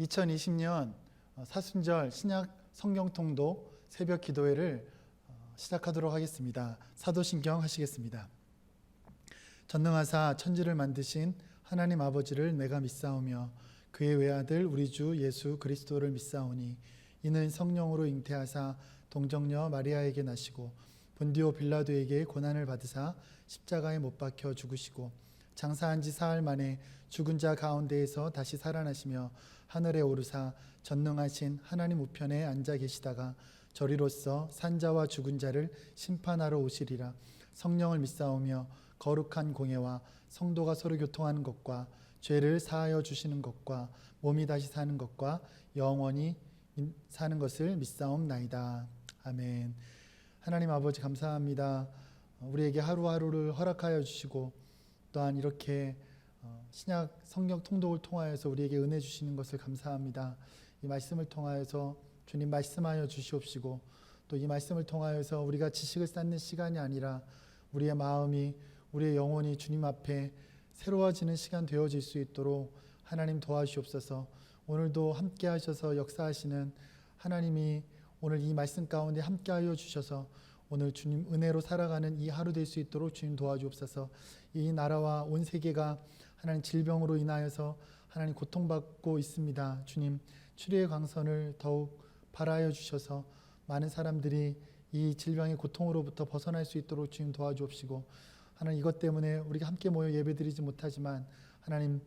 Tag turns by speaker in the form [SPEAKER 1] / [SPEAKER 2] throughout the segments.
[SPEAKER 1] 2020년 사순절 신약 성경통독 새벽 기도회를 어, 시작하도록 하겠습니다. 사도신경 하시겠습니다. 전능하사 천지를 만드신 하나님 아버지를 내가 믿사오며 그의 외아들 우리 주 예수 그리스도를 믿사오니 이는 성령으로 잉태하사 동정녀 마리아에게 나시고 본디오 빌라도에게 고난을 받으사 십자가에 못 박혀 죽으시고 장사한 지 사흘 만에 죽은 자 가운데에서 다시 살아나시며 하늘에 오르사 전능하신 하나님 우편에 앉아 계시다가 저리로서 산자와 죽은 자를 심판하러 오시리라 성령을 믿사오며 거룩한 공예와 성도가 서로 교통하는 것과 죄를 사하여 주시는 것과 몸이 다시 사는 것과 영원히 사는 것을 믿사옵나이다. 아멘. 하나님 아버지 감사합니다. 우리에게 하루하루를 허락하여 주시고 또한 이렇게 어, 신약 성경 통독을 통하여서 우리에게 은혜 주시는 것을 감사합니다. 이 말씀을 통하여서 주님 말씀하여 주시옵시고 또 이 말씀을 통하여서 우리가 지식을 쌓는 시간이 아니라 우리의 마음이 우리의 영혼이 주님 앞에 새로워지는 시간 되어질 수 있도록 하나님 도와주시옵소서. 오늘도 함께 하셔서 역사하시는 하나님이 오늘 이 말씀 가운데 함께 하여 주셔서 오늘 주님 은혜로 살아가는 이 하루 될 수 있도록 주님 도와주옵소서. 이 나라와 온 세계가 하나님 질병으로 인하여서 하나님 고통받고 있습니다. 주님 추리의 광선을 더욱 발하여 주셔서 많은 사람들이 이 질병의 고통으로부터 벗어날 수 있도록 주님 도와주옵시고 하나님 이것 때문에 우리가 함께 모여 예배드리지 못하지만 하나님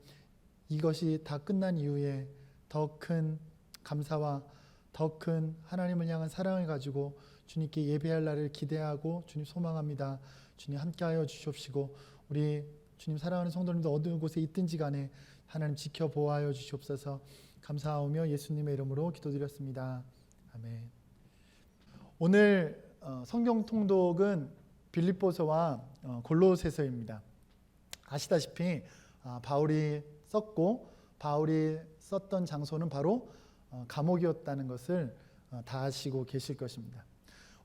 [SPEAKER 1] 이것이 다 끝난 이후에 더 큰 감사와 더 큰 하나님을 향한 사랑을 가지고 주님께 예배할 날을 기대하고 주님 소망합니다. 주님 함께하여 주시옵시고 우리 주님 사랑하는 성도님들 어느 곳에 있든지 간에 하나님 지켜보아여 주시옵소서 감사하오며 예수님의 이름으로 기도드렸습니다. 아멘. 오늘 어, 성경 통독은 빌립보서와 어, 골로새서입니다. 아시다시피 아, 바울이 썼고 바울이 썼던 장소는 바로 어, 감옥이었다는 것을 다 아시고 계실 것입니다.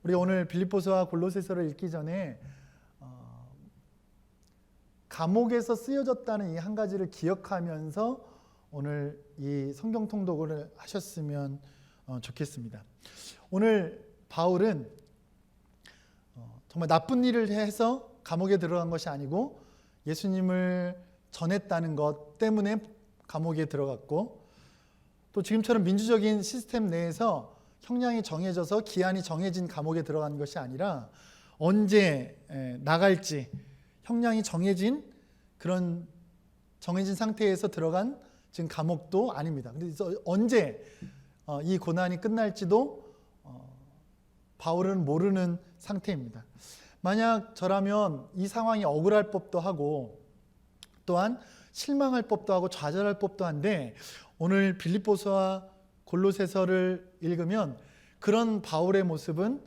[SPEAKER 1] 우리 오늘 빌립보서와 골로새서를 읽기 전에 감옥에서 쓰여졌다는 이 한 가지를 기억하면서 오늘 이 성경 통독을 하셨으면 좋겠습니다. 오늘 바울은 어, 정말 나쁜 일을 해서 감옥에 들어간 것이 아니고 예수님을 전했다는 것 때문에 감옥에 들어갔고 또 지금처럼 민주적인 시스템 내에서 형량이 정해져서 기한이 정해진 감옥에 들어간 것이 아니라 언제 나갈지 형량이 정해진 그런 정해진 상태에서 들어간 지금 감옥도 아닙니다. 그래서 언제 어, 이 고난이 끝날지도 바울은 모르는 상태입니다. 만약 저라면 이 상황이 억울할 법도 하고 또한 실망할 법도 하고 좌절할 법도 한데 오늘 빌립보서와 골로새서를 읽으면 그런 바울의 모습은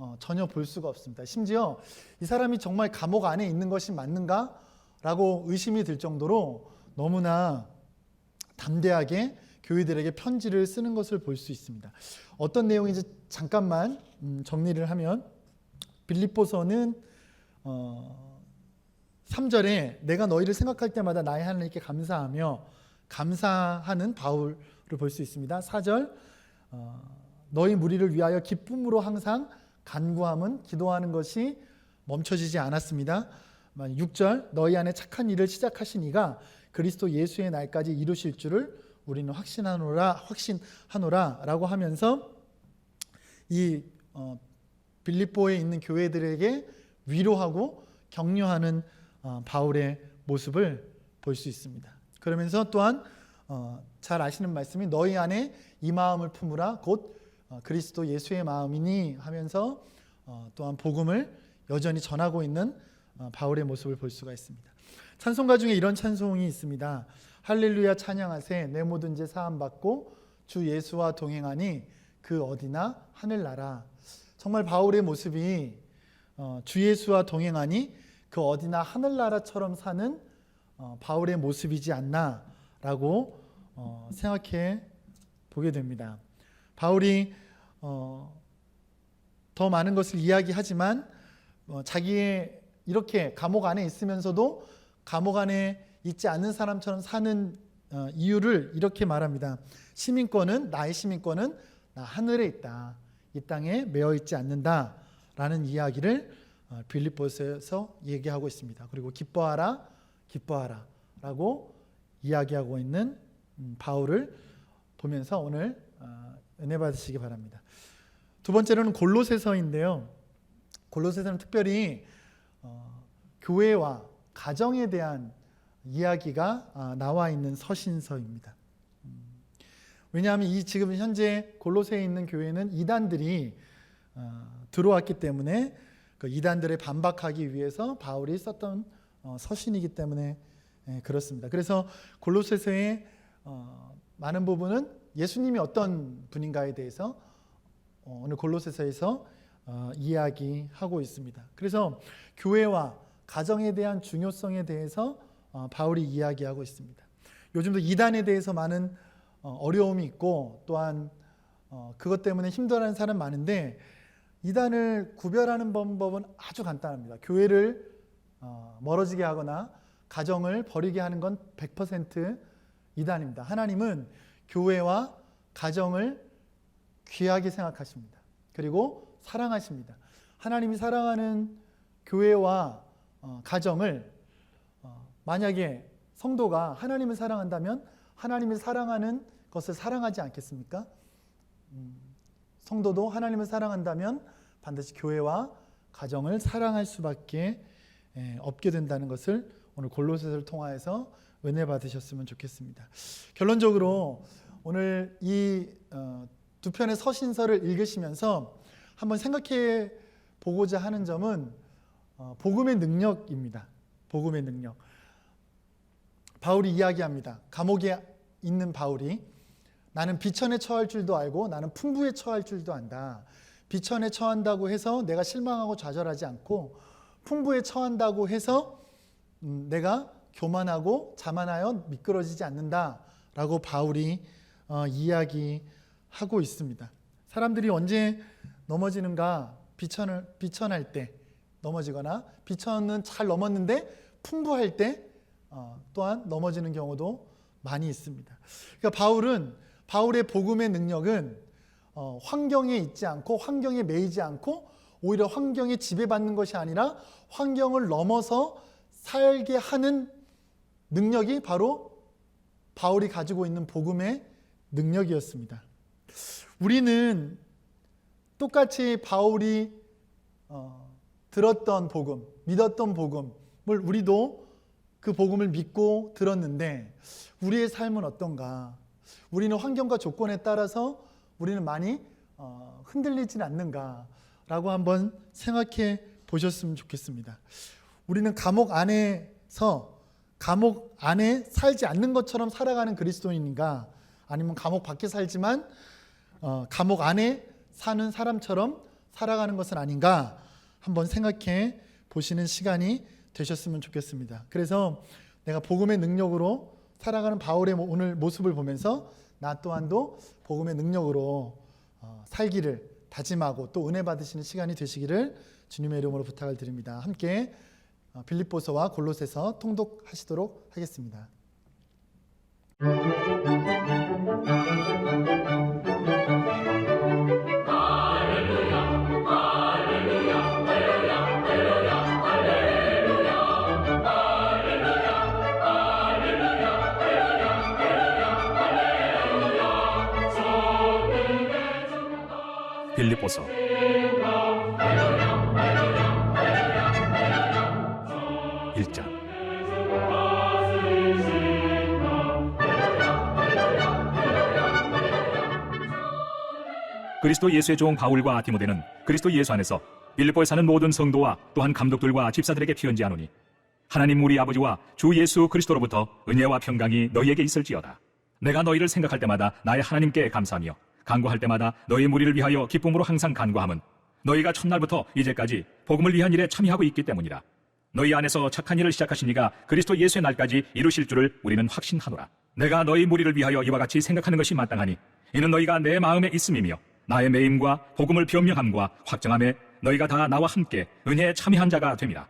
[SPEAKER 1] 어, 전혀 볼 수가 없습니다. 심지어 이 사람이 정말 감옥 안에 있는 것이 맞는가 라고 의심이 들 정도로 너무나 담대하게 교회들에게 편지를 쓰는 것을 볼 수 있습니다. 어떤 내용인지 잠깐만 음, 정리를 하면 빌립보서는 어, 3절에 내가 너희를 생각할 때마다 나의 하나님께 감사하며 감사하는 바울을 볼 수 있습니다. 4절 어, 너희 무리를 위하여 기쁨으로 항상 간구함은 기도하는 것이 멈춰지지 않았습니다. 6절 너희 안에 착한 일을 시작하신 이가 그리스도 예수의 날까지 이루실 줄을 우리는 확신하노라 확신하노라라고 하면서 이 어, 빌립보에 있는 교회들에게 위로하고 격려하는 어, 바울의 모습을 볼 수 있습니다. 그러면서 또한 어, 잘 아시는 말씀이 너희 안에 이 마음을 품으라 곧 어, 그리스도 예수의 마음이니 하면서 어, 또한 복음을 여전히 전하고 있는 어, 바울의 모습을 볼 수가 있습니다. 찬송가 중에 이런 찬송이 있습니다. 할렐루야 찬양하세 내 모든 죄 사함 받고 주 예수와 동행하니 그 어디나 하늘나라. 정말 바울의 모습이 어, 주 예수와 동행하니 그 어디나 하늘나라처럼 사는 어, 바울의 모습이지 않나라고 어, 생각해 보게 됩니다. 바울이 더 많은 것을 이야기하지만 자기의 이렇게 감옥 안에 있으면서도 감옥 안에 있지 않는 사람처럼 사는 어, 이유를 이렇게 말합니다. 시민권은 나의 시민권은 나 하늘에 있다. 이 땅에 매어 있지 않는다 라는 이야기를 어, 빌립보서에서 얘기하고 있습니다. 그리고 기뻐하라, 기뻐하라 라고 이야기하고 있는 음, 바울을 보면서 오늘 어, 은혜 받으시기 바랍니다. 두 번째로는 골로새서인데요. 골로새서는 특별히 어, 교회와 가정에 대한 이야기가 아, 나와 있는 서신서입니다. 음, 왜냐하면 이 지금 현재 골로새에 있는 교회는 이단들이 어, 들어왔기 때문에 그 이단들에 반박하기 위해서 바울이 썼던 어, 서신이기 때문에 예, 그렇습니다. 그래서 골로새서의 어, 많은 부분은 예수님이 어떤 분인가에 대해서 어, 오늘 골로새서에서 어, 이야기하고 있습니다. 그래서 교회와 가정에 대한 중요성에 대해서 어, 바울이 이야기하고 있습니다. 요즘도 이단에 대해서 많은 어, 어려움이 있고 또한 어, 그것 때문에 힘들어하는 사람 많은데 이단을 구별하는 방법은 아주 간단합니다. 교회를 어, 멀어지게 하거나 가정을 버리게 하는 건 100% 이단입니다. 하나님은 교회와 가정을 귀하게 생각하십니다. 그리고 사랑하십니다. 하나님이 사랑하는 교회와 어, 가정을 어, 만약에 성도가 하나님을 사랑한다면 하나님을 사랑하는 것을 사랑하지 않겠습니까? 음, 성도도 하나님을 사랑한다면 반드시 교회와 가정을 사랑할 수밖에 예, 없게 된다는 것을 오늘 골로새서를 통하여서 은혜 받으셨으면 좋겠습니다. 결론적으로 오늘 이 어, 두 편의 서신서를 읽으시면서 한번 생각해 보고자 하는 점은 어, 복음의 능력입니다. 복음의 능력. 바울이 이야기합니다. 감옥에 있는 바울이 나는 비천에 처할 줄도 알고 나는 풍부에 처할 줄도 안다. 비천에 처한다고 해서 내가 실망하고 좌절하지 않고 풍부에 처한다고 해서 음, 내가 교만하고 자만하여 미끄러지지 않는다라고 바울이 어, 이야기하고 있습니다. 사람들이 언제 넘어지는가 비천을 비천할 때 넘어지거나 비천은 잘 넘었는데 풍부할 때 어, 또한 넘어지는 경우도 많이 있습니다. 그러니까 바울은 바울의 복음의 능력은 어, 환경에 있지 않고 환경에 매이지 않고 오히려 환경에 지배받는 것이 아니라 환경을 넘어서 살게 하는 능력이 바로 바울이 가지고 있는 복음의 능력이었습니다. 우리는 똑같이 바울이 어, 들었던 복음, 믿었던 복음을 우리도 그 복음을 믿고 들었는데 우리의 삶은 어떤가? 우리는 환경과 조건에 따라서 우리는 많이 어, 흔들리진 않는가라고 한번 생각해 보셨으면 좋겠습니다. 우리는 감옥 안에서 감옥 안에 살지 않는 것처럼 살아가는 그리스도인인가? 아니면 감옥 밖에 살지만 어, 감옥 안에 사는 사람처럼 살아가는 것은 아닌가? 한번 생각해 보시는 시간이 되셨으면 좋겠습니다. 그래서 내가 복음의 능력으로 살아가는 바울의 오늘 모습을 보면서 나 또한도 복음의 능력으로 어, 살기를 다짐하고 또 은혜 받으시는 시간이 되시기를 주님의 이름으로 부탁을 드립니다. 함께 어, 빌립보서와 골로새서 통독하시도록 하겠습니다.
[SPEAKER 2] 빌립보서 그리스도 예수의 종 바울과 디모데는 그리스도 예수 안에서 빌립보에 사는 모든 성도와 또한 감독들과 집사들에게 피언지하노니 하나님 우리 아버지와 주 예수 그리스도로부터 은혜와 평강이 너희에게 있을지어다. 내가 너희를 생각할 때마다 나의 하나님께 감사하며 간구할 때마다 너희 무리를 위하여 기쁨으로 항상 간구함은 너희가 첫날부터 이제까지 복음을 위한 일에 참여하고 있기 때문이라. 너희 안에서 착한 일을 시작하신 이가 그리스도 예수의 날까지 이루실 줄을 우리는 확신하노라. 내가 너희 무리를 위하여 이와 같이 생각하는 것이 마땅하니 이는 너희가 내 마음에 있음이며 나의 매임과 복음을 변명함과 확정함에 너희가 다 나와 함께 은혜에 참여한 자가 됨이라.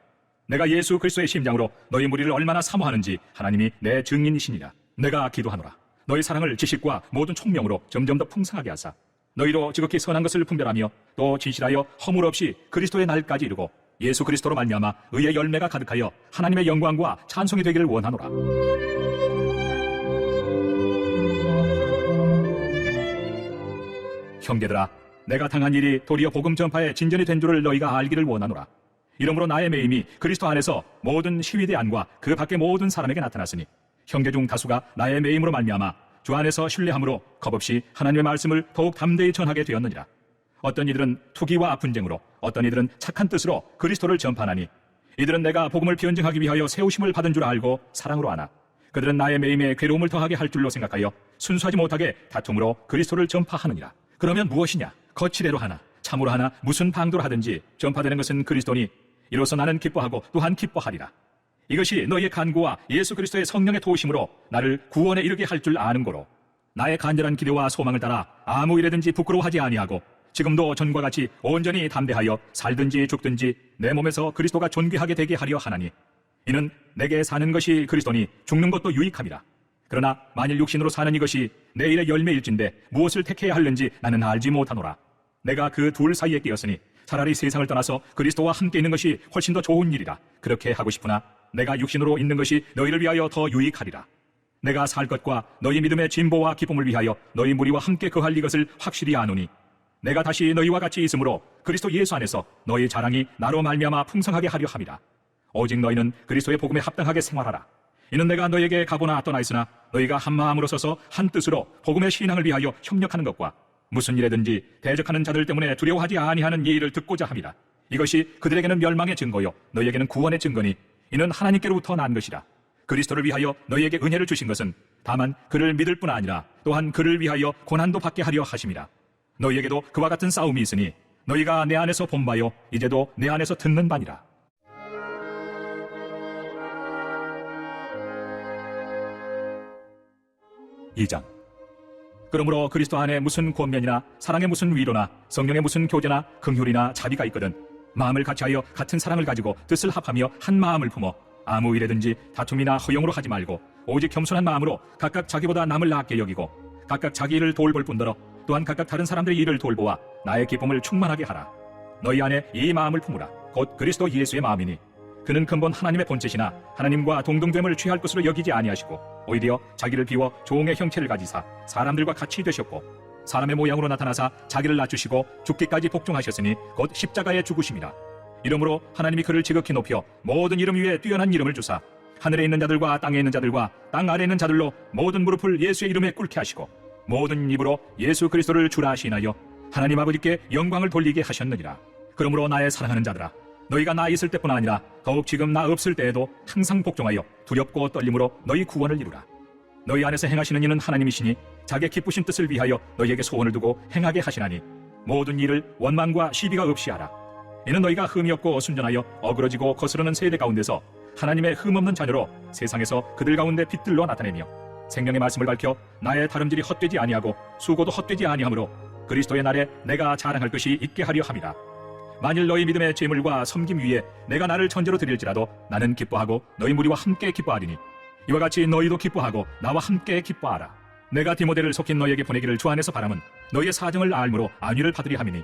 [SPEAKER 2] 내가 예수 그리스도의 심장으로 너희 무리를 얼마나 사모하는지 하나님이 내 증인이시니라. 내가 기도하노라. 너희 사랑을 지식과 모든 총명으로 점점 더 풍성하게 하사 너희로 지극히 선한 것을 분별하며 또 진실하여 허물 없이 그리스도의 날까지 이르고 예수 그리스도로 말미암아 의의 열매가 가득하여 하나님의 영광과 찬송이 되기를 원하노라. 형제들아, 내가 당한 일이 도리어 복음 전파의 진전이 된 줄을 너희가 알기를 원하노라. 이러므로 나의 매임이 그리스도 안에서 모든 시위대안과 그 밖의 모든 사람에게 나타났으니 형제 중 다수가 나의 매임으로 말미암아 주 안에서 신뢰함으로 겁없이 하나님의 말씀을 더욱 담대히 전하게 되었느니라. 어떤 이들은 투기와 분쟁으로 어떤 이들은 착한 뜻으로 그리스도를 전파하니 이들은 내가 복음을 변증하기 위하여 세우심을 받은 줄 알고 사랑으로 하나 그들은 나의 매임에 괴로움을 더하게 할 줄로 생각하여 순수하지 못하게 다툼으로 그리스도를 전파하느니라. 그러면 무엇이냐? 거칠애로 하나, 참으로 하나, 무슨 방도로 하든지 전파되는 것은 그리스도니 이로써 나는 기뻐하고 또한 기뻐하리라. 이것이 너희의 간구와 예수 그리스도의 성령의 도우심으로 나를 구원에 이르게 할 줄 아는 거로 나의 간절한 기대와 소망을 따라 아무 일에든지 부끄러워하지 아니하고 지금도 전과 같이 온전히 담대하여 살든지 죽든지 내 몸에서 그리스도가 존귀하게 되게 하려 하나니 이는 내게 사는 것이 그리스도니 죽는 것도 유익함이라. 그러나 만일 육신으로 사는 이것이 내 일의 열매일진데 무엇을 택해야 하는지 나는 알지 못하노라. 내가 그 둘 사이에 끼었으니 차라리 세상을 떠나서 그리스도와 함께 있는 것이 훨씬 더 좋은 일이라. 그렇게 하고 싶으나 내가 육신으로 있는 것이 너희를 위하여 더 유익하리라. 내가 살 것과 너희 믿음의 진보와 기쁨을 위하여 너희 무리와 함께 거할 이것을 확실히 아노니 내가 다시 너희와 같이 있으므로 그리스도 예수 안에서 너희 자랑이 나로 말미암아 풍성하게 하려 함이라. 오직 너희는 그리스도의 복음에 합당하게 생활하라. 이는 내가 너희에게 가보나 떠나 있으나 너희가 한 마음으로 서서 한 뜻으로 복음의 신앙을 위하여 협력하는 것과 무슨 일에든지 대적하는 자들 때문에 두려워하지 아니하는 예의를 듣고자 함이라. 이것이 그들에게는 멸망의 증거요 너희에게는 구원의 증거니 이는 하나님께로부터 난 것이라. 그리스도를 위하여 너희에게 은혜를 주신 것은 다만 그를 믿을 뿐 아니라 또한 그를 위하여 고난도 받게 하려 하심이라. 너희에게도 그와 같은 싸움이 있으니 너희가 내 안에서 본 바요 이제도 내 안에서 듣는 바니라. 2장. 그러므로 그리스도 안에 무슨 권면이나 사랑의 무슨 위로나 성령의 무슨 교제나 긍휼이나 자비가 있거든 마음을 같이하여 같은 사랑을 가지고 뜻을 합하며 한 마음을 품어 아무 일에든지 다툼이나 허용으로 하지 말고 오직 겸손한 마음으로 각각 자기보다 남을 낫게 여기고 각각 자기 일을 돌볼 뿐더러 또한 각각 다른 사람들의 일을 돌보아 나의 기쁨을 충만하게 하라. 너희 안에 이 마음을 품으라. 곧 그리스도 예수의 마음이니 그는 근본 하나님의 본체시나 하나님과 동등됨을 취할 것으로 여기지 아니하시고 오히려 자기를 비워 종의 형체를 가지사 사람들과 같이 되셨고 사람의 모양으로 나타나사 자기를 낮추시고 죽기까지 복종하셨으니 곧 십자가에 죽으심이라. 이러므로 하나님이 그를 지극히 높여 모든 이름 위에 뛰어난 이름을 주사 하늘에 있는 자들과 땅에 있는 자들과 땅 아래에 있는 자들로 모든 무릎을 예수의 이름에 꿇게 하시고 모든 입으로 예수 그리스도를 주라 하시나여 하나님 아버지께 영광을 돌리게 하셨느니라. 그러므로 나의 사랑하는 자들아 너희가 나 있을 때뿐 아니라 더욱 지금 나 없을 때에도 항상 복종하여 두렵고 떨림으로 너희 구원을 이루라. 너희 안에서 행하시는 이는 하나님이시니 자기 기쁘신 뜻을 위하여 너희에게 소원을 두고 행하게 하시나니 모든 일을 원망과 시비가 없이 하라. 이는 너희가 흠이 없고 순전하여 어그러지고 거스르는 세대 가운데서 하나님의 흠 없는 자녀로 세상에서 그들 가운데 빛들로 나타내며 생명의 말씀을 밝혀 나의 다름질이 헛되지 아니하고 수고도 헛되지 아니하므로 그리스도의 날에 내가 자랑할 것이 있게 하려 함이라. 만일 너희 믿음의 재물과 섬김 위에 내가 나를 천재로 드릴지라도 나는 기뻐하고 너희 무리와 함께 기뻐하리니 이와 같이 너희도 기뻐하고 나와 함께 기뻐하라. 내가 디모데를 속힌 너희에게 보내기를 주 안에서 바람은 너희의 사정을 알므로 안위를 받으리 함이니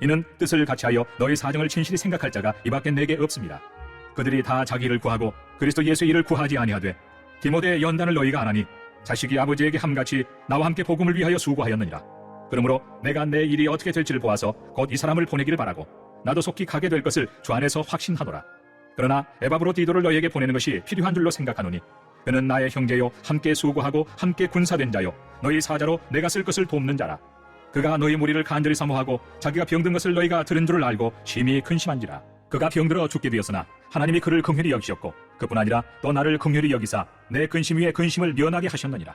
[SPEAKER 2] 이는 뜻을 같이하여 너희 사정을 진실히 생각할 자가 이밖에 내게 없습니다. 그들이 다 자기를 구하고 그리스도 예수의 일을 구하지 아니하되 디모데의 연단을 너희가 안 하니 자식이 아버지에게 함같이 나와 함께 복음을 위하여 수고하였느니라. 그러므로 내가 내 일이 어떻게 될지를 보아서 곧 이 사람을 보내기를 바라고 나도 속히 가게 될 것을 주 안에서 확신하노라. 그러나 에바브로 디도를 너희에게 보내는 것이 필요한 줄로 생각하노니 그는 나의 형제요 함께 수고하고 함께 군사된 자요 너희 사자로 내가 쓸 것을 돕는 자라. 그가 너희 무리를 간절히 사모하고 자기가 병든 것을 너희가 들은 줄을 알고 심히 근심한지라. 그가 병들어 죽게 되었으나 하나님이 그를 긍휼히 여기셨고 그뿐 아니라 또 나를 긍휼히 여기사 내 근심 위에 근심을 면하게 하셨느니라.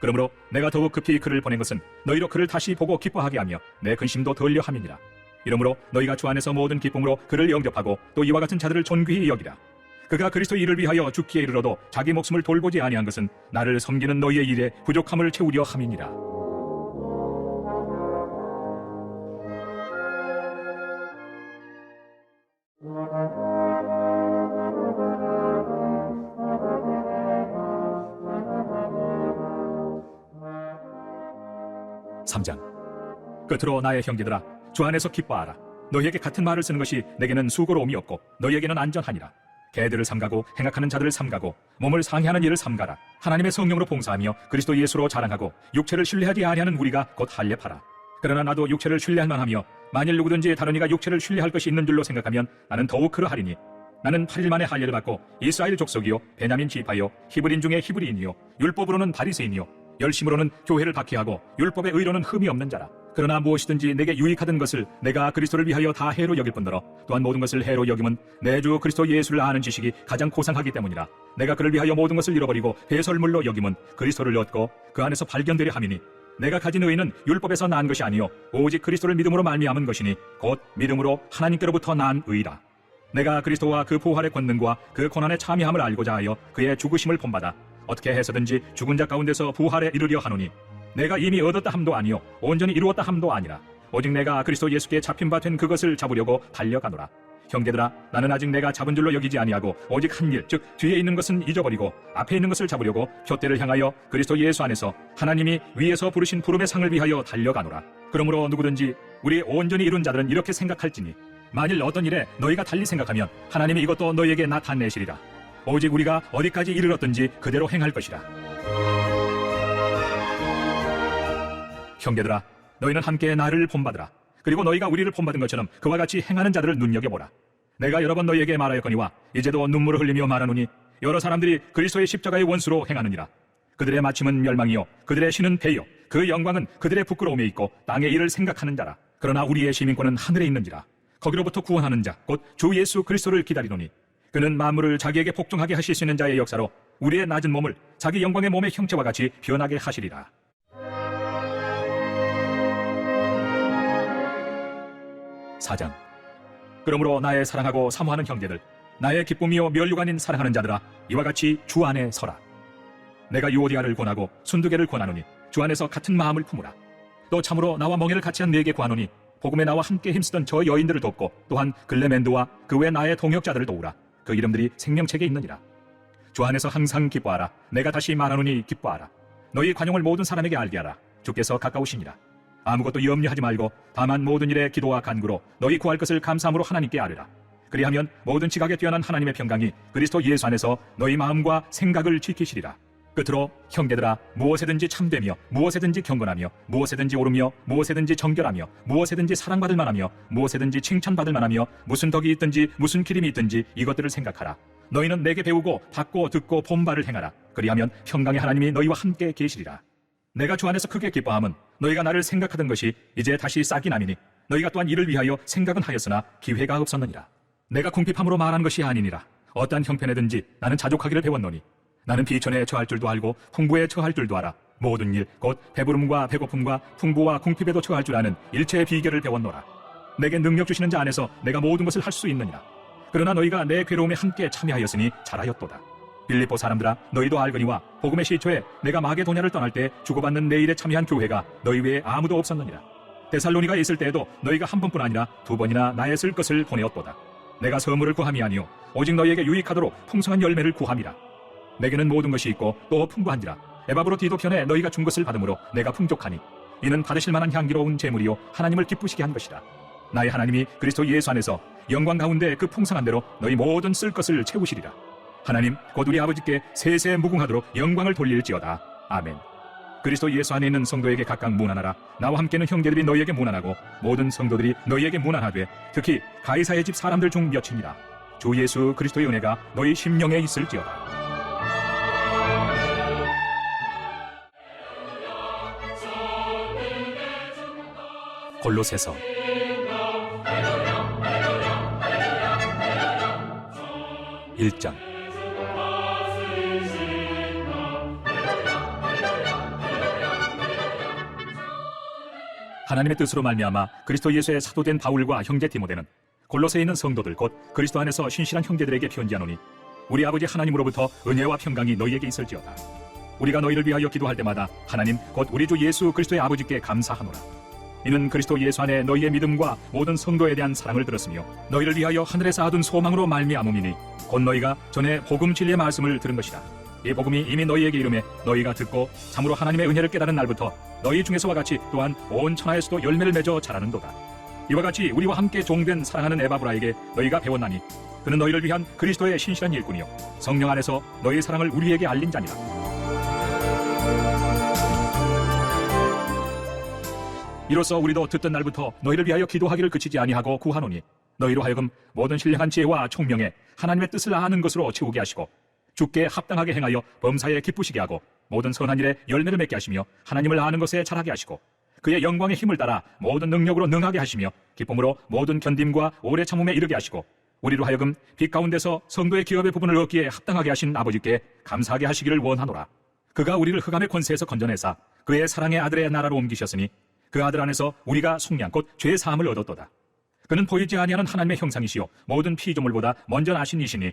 [SPEAKER 2] 그러므로 내가 더욱 급히 그를 보낸 것은 너희로 그를 다시 보고 기뻐하게 하며 내 근심도 덜려 함이니라. 이러므로 너희가 주 안에서 모든 기쁨으로 그를 영접하고 또 이와 같은 자들을 존귀히 여기라. 그가 그리스도 일을 위하여 죽기에 이르러도 자기 목숨을 돌보지 아니한 것은 나를 섬기는 너희의 일에 부족함을 채우려 함이니라. 3장 끝으로 나의 형제들아 주 안에서 기뻐하라. 너희에게 같은 말을 쓰는 것이 내게는 수고로움이 없고 너희에게는 안전하니라. 개들을 삼가고 행악하는 자들을 삼가고 몸을 상해하는 일을 삼가라. 하나님의 성령으로 봉사하며 그리스도 예수로 자랑하고 육체를 신뢰하지 아니하는 우리가 곧 할례하라. 그러나 나도 육체를 신뢰할 만하며 만일 누구든지 다른 이가 육체를 신뢰할 것이 있는 줄로 생각하면 나는 더욱 그러하리니. 나는 8일 만에 할례를 받고 이스라엘 족속이요 베냐민 지파요 히브린 중에 히브리인이요 율법으로는 바리새인이요 열심으로는 교회를 박해하고 율법의 의로는 흠이 없는 자라 그러나 무엇이든지 내게 유익하던 것을 내가 그리스도를 위하여 다 해로 여길 뿐더러 또한 모든 것을 해로 여김은 내 주 그리스도 예수를 아는 지식이 가장 고상하기 때문이라. 내가 그를 위하여 모든 것을 잃어버리고 배설물로 여김은 그리스도를 얻고 그 안에서 발견되려 함이니 내가 가진 의는 율법에서 난 것이 아니요 오직 그리스도를 믿음으로 말미암은 것이니 곧 믿음으로 하나님께로부터 난 의라. 내가 그리스도와 그 부활의 권능과 그 고난의 참여함을 알고자 하여 그의 죽으심을 본받아 어떻게 해서든지 죽은 자 가운데서 부활에 이르려 하노니 내가 이미 얻었다 함도 아니요. 온전히 이루었다 함도 아니라. 오직 내가 그리스도 예수께 잡힌 바 된 그것을 잡으려고 달려가노라. 형제들아 나는 아직 내가 잡은 줄로 여기지 아니하고 오직 한 일 즉 뒤에 있는 것은 잊어버리고 앞에 있는 것을 잡으려고 푯대를 향하여 그리스도 예수 안에서 하나님이 위에서 부르신 부름의 상을 위하여 달려가노라. 그러므로 누구든지 우리 온전히 이룬 자들은 이렇게 생각할지니 만일 어떤 일에 너희가 달리 생각하면 하나님이 이것도 너희에게 나타내시리라. 오직 우리가 어디까지 이르렀든지 그대로 행할 것이라 형제들아 너희는 함께 나를 본받으라. 그리고 너희가 우리를 본받은 것처럼 그와 같이 행하는 자들을 눈여겨보라. 내가 여러 번 너희에게 말하였거니와 이제도 눈물을 흘리며 말하노니 여러 사람들이 그리스도의 십자가의 원수로 행하느니라. 그들의 마침은 멸망이요 그들의 신은 배요 그 영광은 그들의 부끄러움에 있고 땅의 일을 생각하는 자라. 그러나 우리의 시민권은 하늘에 있는지라. 거기로부터 구원하는 자 곧 주 예수 그리스도를 기다리노니 그는 만물을 자기에게 복종하게 하실 수 있는 자의 역사로 우리의 낮은 몸을 자기 영광의 몸의 형체와 같이 변하게 하시리라 사장. 그러므로 나의 사랑하고 사모하는 형제들 나의 기쁨이요 아닌 사랑하는 자들아 이와 같이 주 안에 서라. 내가 유오디아를 권하고 순두개를 권하노니 주 안에서 같은 마음을 품으라. 또 참으로 나와 멍에를 같이 한 네게 구하노니 복음에 나와 함께 힘쓰던 저 여인들을 돕고 또한 글레멘드와 그 외 나의 동역자들을 도우라. 그 이름들이 생명책에 있느니라. 주 안에서 항상 기뻐하라. 내가 다시 말하노니 기뻐하라. 너희 관용을 모든 사람에게 알게 하라. 주께서 가까우시니라 아무것도 염려하지 말고 다만 모든 일에 기도와 간구로 너희 구할 것을 감사함으로 하나님께 아뢰라. 그리하면 모든 지각에 뛰어난 하나님의 평강이 그리스도 예수 안에서 너희 마음과 생각을 지키시리라. 끝으로 형제들아 무엇에든지 참되며 무엇에든지 경건하며 무엇에든지 옳으며 무엇에든지 정결하며 무엇에든지 사랑받을 만하며 무엇에든지 칭찬받을 만하며 무슨 덕이 있든지 무슨 기림이 있든지 이것들을 생각하라. 너희는 내게 배우고 받고 듣고 본바를 행하라. 그리하면 평강의 하나님이 너희와 함께 계시리라. 내가 주 안에서 크게 기뻐함은 너희가 나를 생각하던 것이 이제 다시 싹이 남이니 너희가 또한 이를 위하여 생각은 하였으나 기회가 없었느니라. 내가 궁핍함으로 말한 것이 아니니라. 어떠한 형편에든지 나는 자족하기를 배웠노니 나는 비천에 처할 줄도 알고 풍부에 처할 줄도 알아 모든 일 곧 배부름과 배고픔과 풍부와 궁핍에도 처할 줄 아는 일체의 비결을 배웠노라. 내게 능력 주시는 자 안에서 내가 모든 것을 할 수 있느니라. 그러나 너희가 내 괴로움에 함께 참여하였으니 잘하였도다 빌립보 사람들아 너희도 알거니와 복음의 시초에 내가 마게도냐를 떠날 때 주고받는 내 일에 참여한 교회가 너희 외에 아무도 없었느니라. 데살로니가 있을 때에도 너희가 한 번뿐 아니라 두 번이나 나의 쓸 것을 보내었도다. 내가 선물을 구함이 아니요 오직 너희에게 유익하도록 풍성한 열매를 구함이라. 내게는 모든 것이 있고 또 풍부한지라. 에바브로 디도 편에 너희가 준 것을 받음으로 내가 풍족하니 이는 받으실 만한 향기로운 재물이요 하나님을 기쁘시게 한 것이라. 나의 하나님이 그리스도 예수 안에서 영광 가운데 그 풍성한 대로 너희 모든 쓸 것을 채우시리라 하나님 곧 우리 아버지께 세세 무궁하도록 영광을 돌릴지어다. 아멘. 그리스도 예수 안에 있는 성도에게 각각 무난하라. 나와 함께는 형제들이 너희에게 무난하고 모든 성도들이 너희에게 무난하되 특히 가이사의 집 사람들 중 몇이니라 주 예수 그리스도의 은혜가 너희 심령에 있을지어다. 골로새서. 1장 하나님의 뜻으로 말미암아 그리스도 예수의 사도된 바울과 형제 디모데는 골로새에 있는 성도들 곧 그리스도 안에서 신실한 형제들에게 편지하노니 우리 아버지 하나님으로부터 은혜와 평강이 너희에게 있을지어다. 우리가 너희를 위하여 기도할 때마다 하나님 곧 우리 주 예수 그리스도의 아버지께 감사하노라. 이는 그리스도 예수 안에 너희의 믿음과 모든 성도에 대한 사랑을 들었으며 너희를 위하여 하늘에서 얻은 소망으로 말미암음이니 곧 너희가 전에 복음 진리의 말씀을 들은 것이라 이 복음이 이미 너희에게 이름에 너희가 듣고 참으로 하나님의 은혜를 깨달은 날부터 너희 중에서와 같이 또한 온 천하에서도 열매를 맺어 자라는도다. 이와 같이 우리와 함께 종된 사랑하는 에바브라에게 너희가 배웠나니 그는 너희를 위한 그리스도의 신실한 일꾼이요 성령 안에서 너희의 사랑을 우리에게 알린 자니라. 이로써 우리도 듣던 날부터 너희를 위하여 기도하기를 그치지 아니하고 구하노니 너희로 하여금 모든 신령한 지혜와 총명에 하나님의 뜻을 아는 것으로 채우게 하시고 주께 합당하게 행하여 범사에 기쁘시게 하고 모든 선한 일에 열매를 맺게 하시며 하나님을 아는 것에 잘하게 하시고 그의 영광의 힘을 따라 모든 능력으로 능하게 하시며 기쁨으로 모든 견딤과 오래 참음에 이르게 하시고 우리로 하여금 빛 가운데서 성도의 기업의 부분을 얻기에 합당하게 하신 아버지께 감사하게 하시기를 원하노라 그가 우리를 흑암의 권세에서 건져내사 그의 사랑의 아들의 나라로 옮기셨으니 그 아들 안에서 우리가 속량 곧 죄의 사함을 얻었도다. 그는 보이지 아니하는 하나님의 형상이시요 모든 피조물보다 먼저 나신 이시니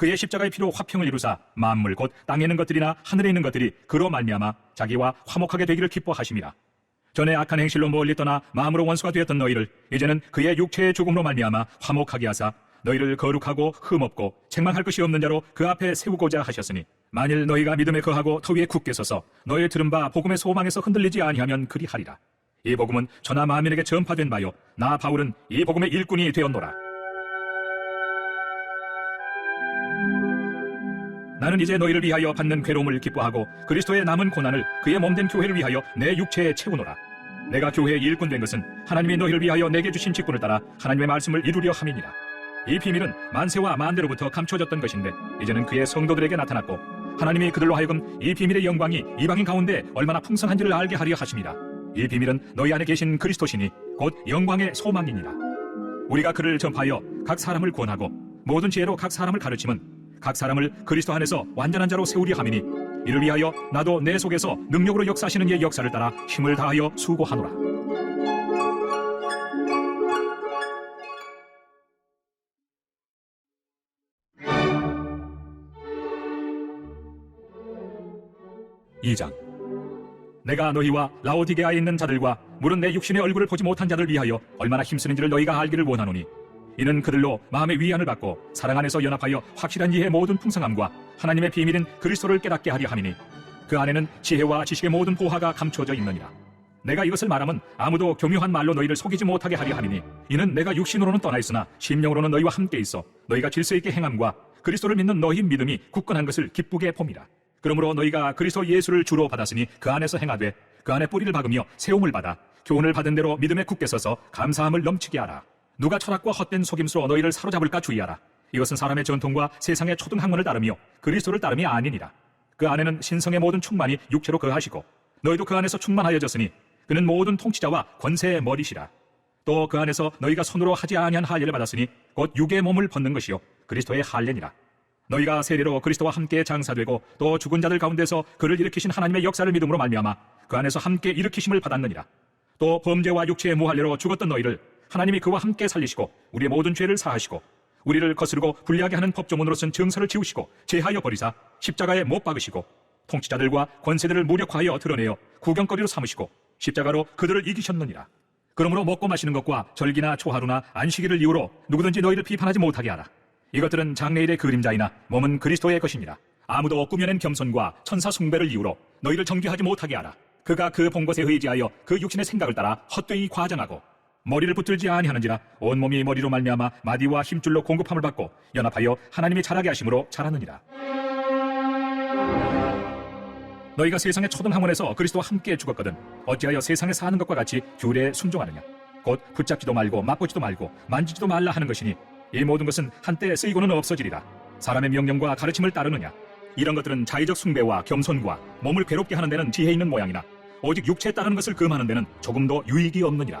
[SPEAKER 2] 그의 십자가의 피로 화평을 이루사 만물 곧 땅에 있는 것들이나 하늘에 있는 것들이 그로 말미암아 자기와 화목하게 되기를 기뻐하심이라 전에 악한 행실로 멀리 떠나 마음으로 원수가 되었던 너희를 이제는 그의 육체의 죽음으로 말미암아 화목하게 하사 너희를 거룩하고 흠없고 책망할 것이 없는 자로 그 앞에 세우고자 하셨으니 만일 너희가 믿음에 거하고 터 위에 굳게 서서 너희 들은 바 복음의 소망에서 흔들리지 아니하면 그리하리라. 이 복음은 전하 만민에게 전파된 바요. 나 바울은 이 복음의 일꾼이 되었노라 나는 이제 너희를 위하여 받는 괴로움을 기뻐하고 그리스도의 남은 고난을 그의 몸된 교회를 위하여 내 육체에 채우노라. 내가 교회의 일꾼 된 것은 하나님이 너희를 위하여 내게 주신 직분을 따라 하나님의 말씀을 이루려 함이니라. 이 비밀은 만세와 만대로부터 감춰졌던 것인데 이제는 그의 성도들에게 나타났고 하나님이 그들로 하여금 이 비밀의 영광이 이방인 가운데 얼마나 풍성한지를 알게 하려 하심이라. 이 비밀은 너희 안에 계신 그리스도시니 곧 영광의 소망이니라. 우리가 그를 전파하여 각 사람을 권하고 모든 지혜로 각 사람을 가르침은 각 사람을 그리스도 안에서 완전한 자로 세우리 함이니 이를 위하여 나도 내 속에서 능력으로 역사하시는 이의 역사를 따라 힘을 다하여 수고하노라. 이장 내가 너희와 라오디게아에 있는 자들과 물은 내 육신의 얼굴을 보지 못한 자들 위하여 얼마나 힘쓰는지를 너희가 알기를 원하노니 이는 그들로 마음의 위안을 받고 사랑 안에서 연합하여 확실한 이해의 모든 풍성함과 하나님의 비밀인 그리스도를 깨닫게 하려 함이니 그 안에는 지혜와 지식의 모든 보화가 감춰져 있느니라 내가 이것을 말하면 아무도 교묘한 말로 너희를 속이지 못하게 하려 함이니 이는 내가 육신으로는 떠나 있으나 심령으로는 너희와 함께 있어 너희가 질서 있게 행함과 그리스도를 믿는 너희 믿음이 굳건한 것을 기쁘게 봅니다 그러므로 너희가 그리스도 예수를 주로 받았으니 그 안에서 행하되 그 안에 뿌리를 박으며 세움을 받아 교훈을 받은 대로 믿음에 굳게 서서 감사함을 넘치게 하라. 누가 철학과 헛된 속임수로 너희를 사로잡을까 주의하라. 이것은 사람의 전통과 세상의 초등학문을 따르며 그리스도를 따름이 아니니라. 그 안에는 신성의 모든 충만이 육체로 거하시고 너희도 그 안에서 충만하여졌으니 그는 모든 통치자와 권세의 머리시라. 또 그 안에서 너희가 손으로 하지 아니한 할례를 받았으니 곧 육의 몸을 벗는 것이요 그리스도의 할례니라. 너희가 세례로 그리스도와 함께 장사되고 또 죽은 자들 가운데서 그를 일으키신 하나님의 역사를 믿음으로 말미암아 그 안에서 함께 일으키심을 받았느니라. 또 범죄와 육체의 무할례로 죽었던 너희를 하나님이 그와 함께 살리시고 우리의 모든 죄를 사하시고 우리를 거스르고 불리하게 하는 법조문으로 쓴 증서를 지우시고 제하여 버리사 십자가에 못 박으시고 통치자들과 권세들을 무력화하여 드러내어 구경거리로 삼으시고 십자가로 그들을 이기셨느니라. 그러므로 먹고 마시는 것과 절기나 초하루나 안식일을 이유로 누구든지 너희를 비판하지 못하게 하라. 이것들은 장래일의 그림자이나 몸은 그리스도의 것이니라. 아무도 꾸며낸 겸손과 천사 숭배를 이유로 너희를 정죄하지 못하게 하라. 그가 그 본 것에 의지하여 그 육신의 생각을 따라 헛되이 과장하고 머리를 붙들지 아니하는지라 온 몸이 머리로 말미암아 마디와 힘줄로 공급함을 받고 연합하여 하나님이 자라게 하심으로 자라느니라. 너희가 세상의 초등 학문에서 그리스도와 함께 죽었거든 어찌하여 세상에 사는 것과 같이 규례에 순종하느냐? 곧 붙잡지도 말고 맛보지도 말고 만지지도 말라 하는 것이니 이 모든 것은 한때 쓰이고는 없어지리라. 사람의 명령과 가르침을 따르느냐? 이런 것들은 자의적 숭배와 겸손과 몸을 괴롭게 하는 데는 지혜 있는 모양이나 오직 육체에 따르는 것을 금하는 데는 조금도 유익이 없느니라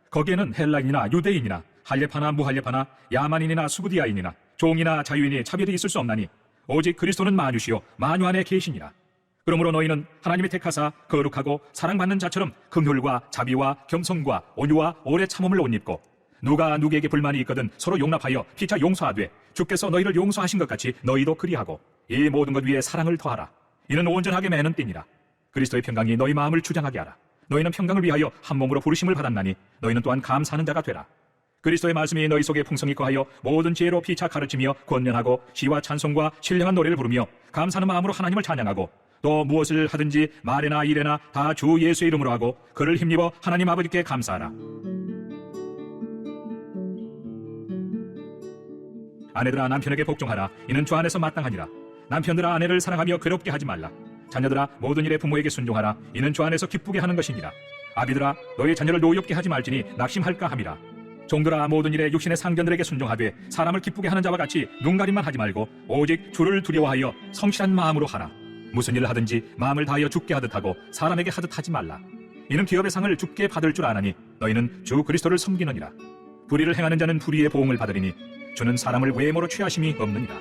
[SPEAKER 2] 거기에는 헬라인이나 유대인이나 할례파나 무할례파나 야만인이나 수구디아인이나 종이나 자유인이 차별이 있을 수 없나니 오직 그리스도는 만유시요 만유 안에 계시니라. 그러므로 너희는 하나님이 택하사 거룩하고 사랑받는 자처럼 긍휼과 자비와 겸손과 온유와 오래 참음을 옷 입고 누가 누구에게 불만이 있거든 서로 용납하여 피차 용서하되 주께서 너희를 용서하신 것 같이 너희도 그리하고 이 모든 것 위에 사랑을 더하라. 이는 온전하게 매는 띠니라. 그리스도의 평강이 너희 마음을 주장하게 하라 너희는 평강을 위하여 한 몸으로 부르심을 받았나니 너희는 또한 감사하는 자가 되라 그리스도의 말씀이 너희 속에 풍성히 거하여 모든 지혜로 피차 가르치며 권면하고 시와 찬송과 신령한 노래를 부르며 감사하는 마음으로 하나님을 찬양하고 또 무엇을 하든지 말이나 일에나 다 주 예수의 이름으로 하고 그를 힘입어 하나님 아버지께 감사하라. 아내들아 남편에게 복종하라. 이는 주 안에서 마땅하니라. 남편들아 아내를 사랑하며 괴롭게 하지 말라. 자녀들아 모든 일에 부모에게 순종하라. 이는 주 안에서 기쁘게 하는 것이니라. 아비들아 너희 자녀를 노엽게 하지 말지니 낙심할까 함이라. 종들아 모든 일에 육신의 상견들에게 순종하되 사람을 기쁘게 하는 자와 같이 눈가림만 하지 말고 오직 주를 두려워하여 성실한 마음으로 하라. 무슨 일을 하든지 마음을 다하여 죽게 하듯 하고 사람에게 하듯 하지 말라. 이는 기업의 상을 죽게 받을 줄 아나니 너희는 주 그리스도를 섬기느니라. 불의를 행하는 자는 불의의 보응을 받으리니 주는 사람을 외모로 취하심이 없느니라.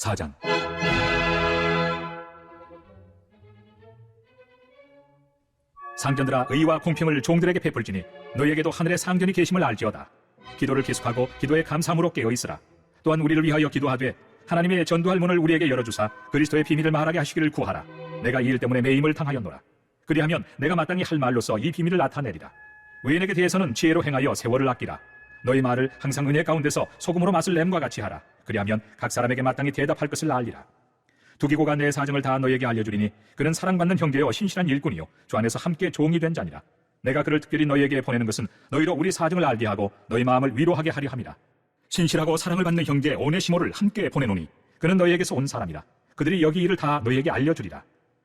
[SPEAKER 2] 사장 상전들아 의와 공평을 종들에게 베풀지니 너희에게도 하늘의 상전이 계심을 알지어다. 기도를 계속하고 기도에 감사함으로 깨어 있으라. 또한 우리를 위하여 기도하되 하나님의 전도할 문을 우리에게 열어주사 그리스도의 비밀을 말하게 하시기를 구하라. 내가 이 일 때문에 매임을 당하였노라. 그리하면 내가 마땅히 할 말로서 이 비밀을 나타내리라. 외인에게 대해서는 지혜로 행하여 세월을 아끼라. 너희 말을 항상 은혜 가운데서 소금으로 맛을 냄과 같이 하라. 그리하면 각 사람에게 마땅히 대답할 것을 알리라. 두기고가 내 사정을 다 너에게 알려주리니 그는 사랑받는 형제여 신실한 일꾼이요. 주 안에서 함께 종이 된 자니라. 내가 그를 특별히 너희에게 보내는 것은 너희로 우리 사정을 알게 하고 너희 마음을 위로하게 하려 함이라. 신실하고 사랑을 받는 형제 오네시모를 함께 보내노니 그는 너희에게서 온 사람이라. 그들이 여기 일을 다 너희에게 알려주리라.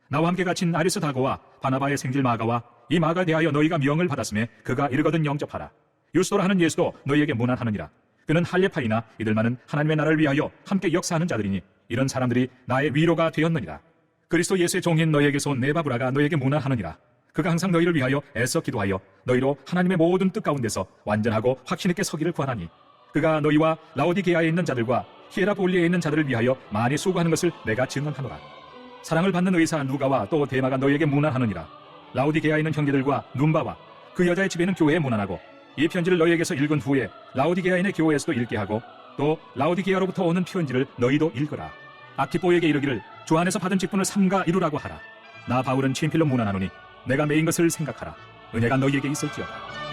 [SPEAKER 2] 나와 함께 갇힌 아리스다고와 바나바의 생질 마가와 이 마가 대하여 너희가 명을 받았음에 그가 이르거든 영접하라. 유스도라 하는 예수도 너희에게 문안하느니라 그는 할례파이나 이들만은 하나님의 나라를 위하여 함께 역사하는 자들이니 이런 사람들이 나의 위로가 되었느니라. 그리스도 예수의 종인 너희에게서 온 네바브라가 너희에게 문안하느니라. 그가 항상 너희를 위하여 애써 기도하여 너희로 하나님의 모든 뜻 가운데서 완전하고 확신 있게 서기를 구하나니 그가 너희와 라오디게아에 있는 자들과 히에라볼리에 있는 자들을 위하여 많이 수고하는 것을 내가 증언하노라. 사랑을 받는 의사 누가와 또 대마가 너희에게 문안하느니라. 라오디게아에 있는 형제들과 눈바와 그 여자의 집에 있는 교회에 문안하고 이 편지를 너희에게서 읽은 후에 라오디게아인의 교회에서도 읽게 하고 또 라오디게아로부터 오는 편지를 너희도 읽으라. 아키포에게 이르기를 주 안에서 받은 직분을 삼가 이루라고 하라. 나 바울은 친필로 문안하노니 내가 메인 것을 생각하라. 은혜가 너희에게 있을지어다.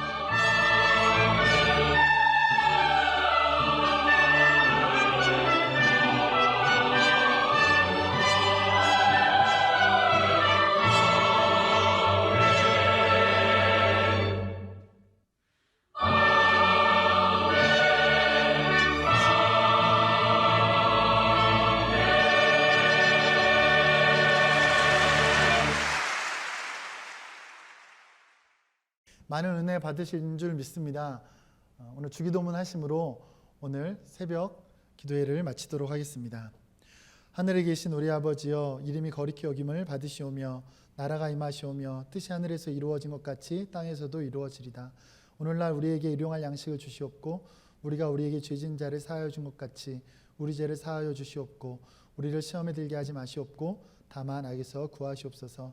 [SPEAKER 1] 많은 은혜 받으신 줄 믿습니다. 어, 오늘 주기도문 하심으로 오늘 새벽 기도회를 마치도록 하겠습니다. 하늘에 계신 우리 아버지여 이름이 거룩히 여김을 받으시오며 나라가 임하시오며 뜻이 하늘에서 이루어진 것 같이 땅에서도 이루어지리다. 오늘날 우리에게 일용할 양식을 주시옵고 우리가 우리에게 죄진 자를 사하여 준 것 같이 우리 죄를 사하여 주시옵고 우리를 시험에 들게 하지 마시옵고 다만 악에서 구하시옵소서.